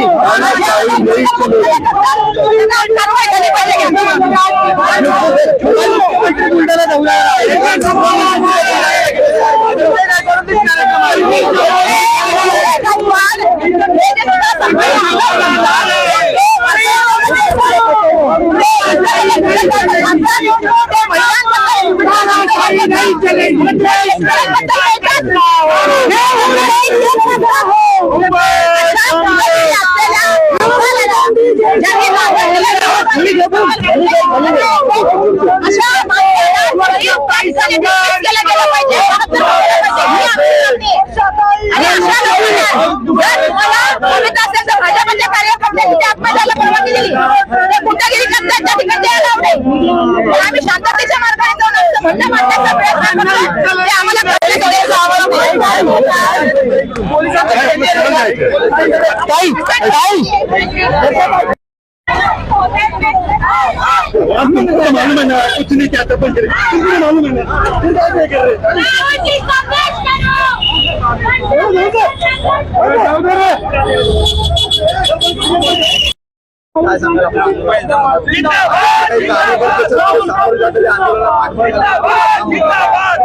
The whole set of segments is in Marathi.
चले आम्हाला तुमको मालूम है ना कुछ नहीं क्या सरपंच तुमको मालूम है ना क्या कर रहे हो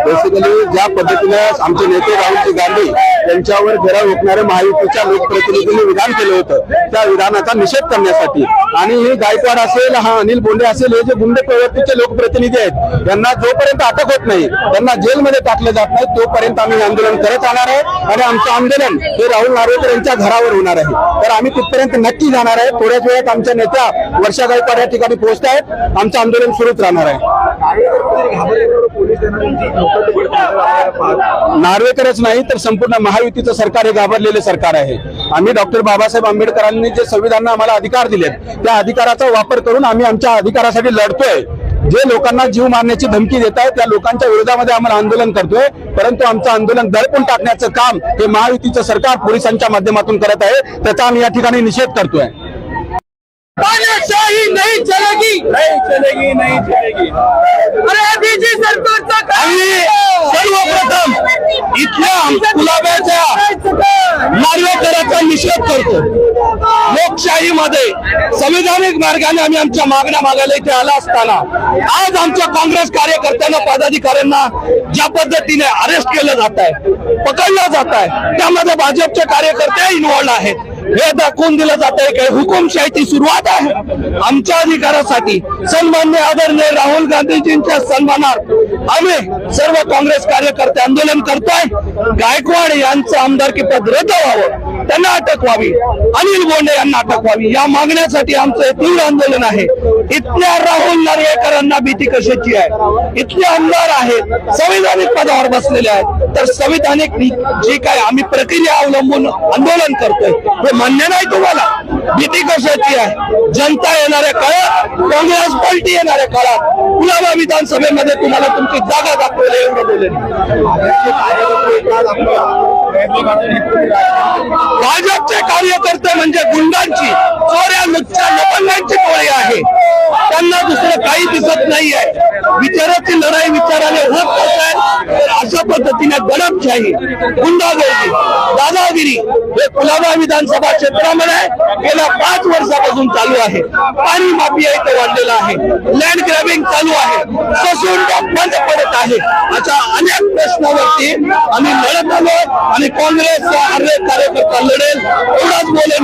बेसिकली ज्या पद्धतीने आमचे नेते राहुलजी गांधी यांच्यावर घेराव रोखणारे महायुतीच्या लोकप्रतिनिधींनी विधान केलं होतं त्या विधानाचा निषेध करण्यासाठी. आणि हे गायकवाड असेल हा अनिल बोंडे असेल हे जे गुंड प्रवृत्तीचे लोकप्रतिनिधी आहेत यांना जोपर्यंत अटक होत नाही त्यांना जेलमध्ये टाकलं जात नाही तोपर्यंत आम्ही आंदोलन करत राहणार आहे. आणि आमचं आंदोलन हे राहुल नार्वेकर यांच्या घरावर होणार आहे. तर आम्ही तिथपर्यंत नक्की जाणार आहे. थोड्याच वेळात आमच्या नेत्या वर्षा गायकवाड या ठिकाणी पोहोचत आहेत. आमचं आंदोलन सुरूच राहणार आहे. नार्वेकरच नाही तर संपूर्ण महायुतीचं सरकार हे घाबरलेले सरकार आहे. आम्ही डॉक्टर बाबासाहेब आंबेडकरांनी जे संविधानानं आम्हाला अधिकार दिलेत त्या अधिकाराचा वापर करून आम्ही आमच्या अधिकारासाठी लढतोय. जे लोकांना जीव मारण्याची धमकी देत आहेत त्या लोकांच्या विरोधामध्ये आम्हाला आंदोलन करतोय. परंतु आमचं आंदोलन दडपून टाकण्याचं काम हे महायुतीचं सरकार पोलिसांच्या माध्यमातून करत आहे. त्याचा आम्ही या ठिकाणी निषेध करतोय. तानाशाही नहीं चलेगी। नाही चलेगी नाही चलेगी। अरे बीजे सरकारचा आम्ही सर्वप्रथम इथल्या गुलाब्याच्या नार्वेकराचा निषेध करतो. लोकशाहीमध्ये संविधानिक मार्गाने आम्ही आमच्या मागण्या मागायला इथे आला असताना आज आमच्या काँग्रेस कार्यकर्त्यांना पदाधिकाऱ्यांना ज्या पद्धतीने अरेस्ट केलं जात आहे पकडलं जात आहे त्यामध्ये भाजपचे कार्यकर्ते इन्व्हॉल्ड आहेत. हे दाखवून दिलं जात आहे काय हुकुमशाहीची सुरुवात आहे. आमच्या अधिकारासाठी सन्मान्य आदरणीय राहुल गांधीजींच्या सन्मानात आम्ही सर्व काँग्रेस कार्यकर्ते आंदोलन करतोय. गायकवाड यांचं आमदारकी पद रद्द व्हावं. त्यांना अटक व्हावी. अनिल बोंडे यांना अटक व्हावी. या मागण्यासाठी आमचं तीव्र आंदोलन आहे. इथल्या राहुल नार्वेकरांना भीती कशाची आहे? इथले आमदार आहेत संविधानिक पदावर बसलेले आहेत. तर संविधानिक जी जे काय आम्ही प्रक्रिया अवलंबून आंदोलन करतोय हे मान्य नाही तुम्हाला? भीती कशाची आहे? जनता येणाऱ्या काळात काँग्रेस पार्टी येणाऱ्या काळात कुलाबा विधानसभेमध्ये तुम्हाला तुमची जागा दाखवली एवढं बोलेल भाजपचे कार्यकर्ते म्हणजे गुंडांची चोऱ्या लुच्च्या लपंगांची टोळी आहे. त्यांना दुसरं काही दिसत नाहीये. विचाराची लढाई विचाराने होत नसेल तर अशा पद्धतीने गडपशाही गुंडागर्दी दादागिरी हे कुलाबा विधानसभा क्षेत्रामध्ये गेल्या पाच वर्षापासून चालू आहे. पाणी माफिया इथे वाढलेला आहे. लँड ग्रॅबिंग चालू आहे. ससून बंद पडत आहे. अशा अनेक प्रश्नावरती आम्ही लढत आलो. आणि काँग्रेस अर्धे कार्यकर्ता लढेल. एवढाच बोलेल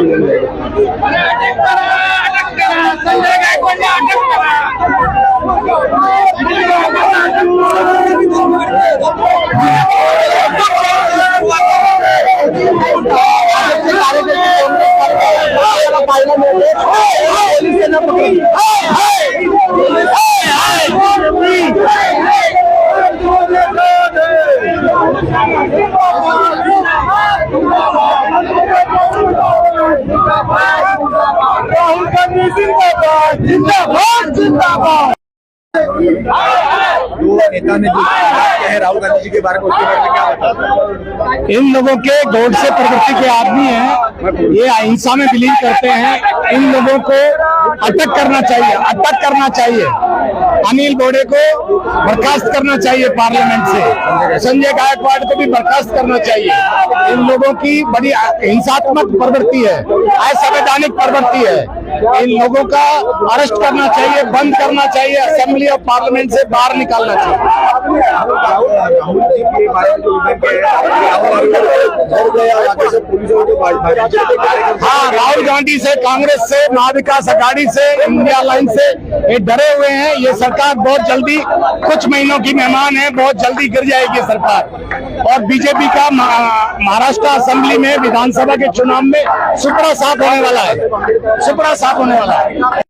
Maria. जिंदाबाद जिंदाबाद जिंदाबाद नेता ने जो राहुल गांधी जी के बारे में क्या इन लोगों के गोड से प्रवृत्ति के आदमी हैं। ये अहिंसा में बिलीव करते हैं, इन लोगों को अटक करना चाहिए, अटक करना चाहिए। अनिल बोडे को बर्खास्त करना चाहिए पार्लियामेंट से। संजय गायकवाड़ को भी बर्खास्त करना चाहिए। इन लोगों की बड़ी हिंसात्मक प्रवृत्ति है, असंवैधानिक प्रवृत्ति है। इन लोगों का अरेस्ट करना चाहिए, बंद करना चाहिए, असेंबली और पार्लियामेंट से बाहर निकालना चाहिए। राहुल जी के बारे में जो हाँ राहुल गांधी से, कांग्रेस से, महाविकास अघाड़ी से, इंडिया लाइन से ये डरे हुए हैं। ये सरकार बहुत जल्दी, कुछ महीनों की मेहमान है, बहुत जल्दी गिर जाएगी सरकार। और बीजेपी का महाराष्ट्र असेंबली में, विधानसभा के चुनाव में सुपड़ा साफ़ होने वाला है। सुपड़ा साफ़ होने वाला है।